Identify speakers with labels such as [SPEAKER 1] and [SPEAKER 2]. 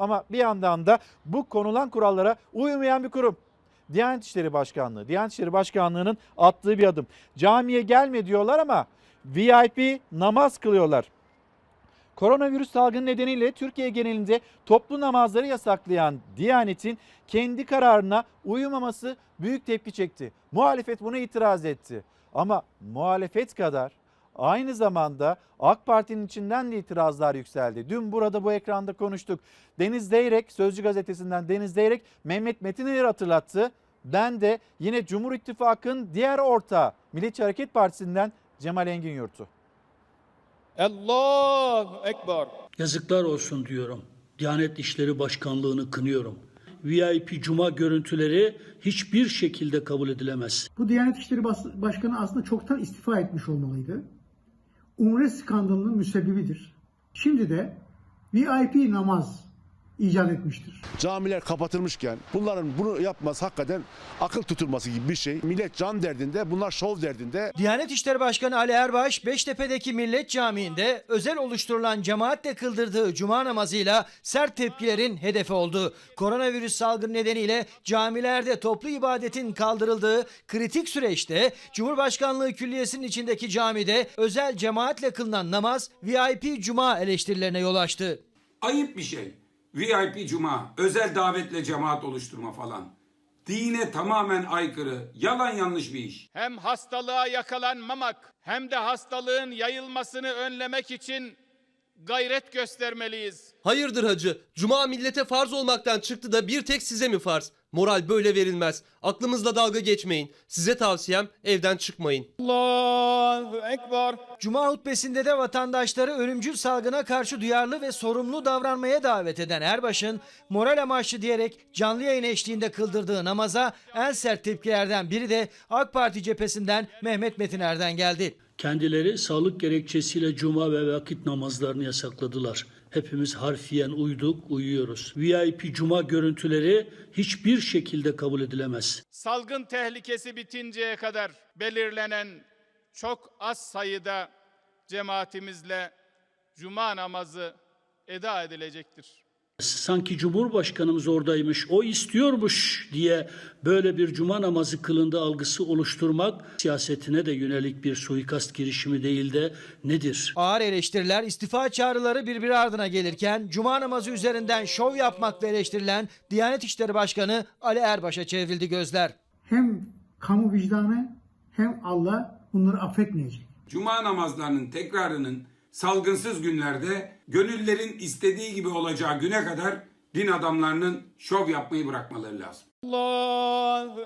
[SPEAKER 1] ama bir yandan da bu konulan kurallara uymayan bir kurum. Diyanet İşleri Başkanlığı, Diyanet İşleri Başkanlığı'nın attığı bir adım. Camiye gelme diyorlar ama VIP namaz kılıyorlar. Koronavirüs salgını nedeniyle Türkiye genelinde toplu namazları yasaklayan Diyanet'in kendi kararına uyumaması büyük tepki çekti. Muhalefet buna itiraz etti. Ama muhalefet kadar aynı zamanda AK Parti'nin içinden de itirazlar yükseldi. Dün burada bu ekranda konuştuk. Deniz Zeyrek, Sözcü Gazetesi'nden Deniz Zeyrek, Mehmet Metiner'i hatırlattı. Ben de yine Cumhur İttifakı'nın diğer ortağı Milliyetçi Hareket Partisi'nden Cemal Engin Yurt'u.
[SPEAKER 2] Allahu Ekber.
[SPEAKER 3] Yazıklar olsun diyorum. Diyanet İşleri Başkanlığı'nı kınıyorum. VIP cuma görüntüleri hiçbir şekilde kabul edilemez.
[SPEAKER 4] Bu Diyanet İşleri Başkanı aslında çoktan istifa etmiş olmalıydı. Umre skandalının müsebbibidir. Şimdi de VIP namaz icat etmiştir.
[SPEAKER 5] Camiler kapatılmışken bunların bunu yapması hakikaten akıl tutulması gibi bir şey. Millet can derdinde, bunlar şov derdinde.
[SPEAKER 6] Diyanet İşleri Başkanı Ali Erbaş, Beştepe'deki Millet Camii'nde özel oluşturulan cemaatle kıldırdığı cuma namazıyla sert tepkilerin hedefi oldu. Koronavirüs salgını nedeniyle camilerde toplu ibadetin kaldırıldığı kritik süreçte Cumhurbaşkanlığı Külliyesi'nin içindeki camide özel cemaatle kılınan namaz VIP cuma eleştirilerine yol açtı.
[SPEAKER 7] Ayıp bir şey. VIP cuma, özel davetle cemaat oluşturma falan. Dine tamamen aykırı, yalan yanlış bir iş.
[SPEAKER 2] Hem hastalığa yakalanmamak hem de hastalığın yayılmasını önlemek için gayret göstermeliyiz.
[SPEAKER 8] Hayırdır hacı? Cuma millete farz olmaktan çıktı da bir tek size mi farz? Moral böyle verilmez. Aklımızla dalga geçmeyin. Size tavsiyem evden çıkmayın.
[SPEAKER 2] Allahu Ekber.
[SPEAKER 6] Cuma hutbesinde de vatandaşları ölümcül salgına karşı duyarlı ve sorumlu davranmaya davet eden Erbaş'ın moral amaçlı diyerek canlı yayın eşliğinde kıldırdığı namaza en sert tepkilerden biri de AK Parti cephesinden Mehmet Metiner'den geldi.
[SPEAKER 3] Kendileri sağlık gerekçesiyle cuma ve vakit namazlarını yasakladılar. Hepimiz harfiyen uyduk, uyuyoruz. VIP cuma görüntüleri hiçbir şekilde kabul edilemez.
[SPEAKER 2] Salgın tehlikesi bitinceye kadar belirlenen çok az sayıda cemaatimizle cuma namazı eda edilecektir.
[SPEAKER 3] Sanki Cumhurbaşkanımız oradaymış, o istiyormuş diye böyle bir cuma namazı kılındı algısı oluşturmak siyasetine de yönelik bir suikast girişimi değil de nedir?
[SPEAKER 6] Ağır eleştiriler, istifa çağrıları birbiri ardına gelirken Cuma namazı üzerinden şov yapmakla eleştirilen Diyanet İşleri Başkanı Ali Erbaş'a çevrildi gözler.
[SPEAKER 4] Hem kamu vicdanı hem Allah bunları affetmeyecek.
[SPEAKER 7] Cuma namazlarının tekrarının salgınsız günlerde gönüllerin istediği gibi olacağı güne kadar din adamlarının şov yapmayı bırakmaları lazım.
[SPEAKER 2] Allahu.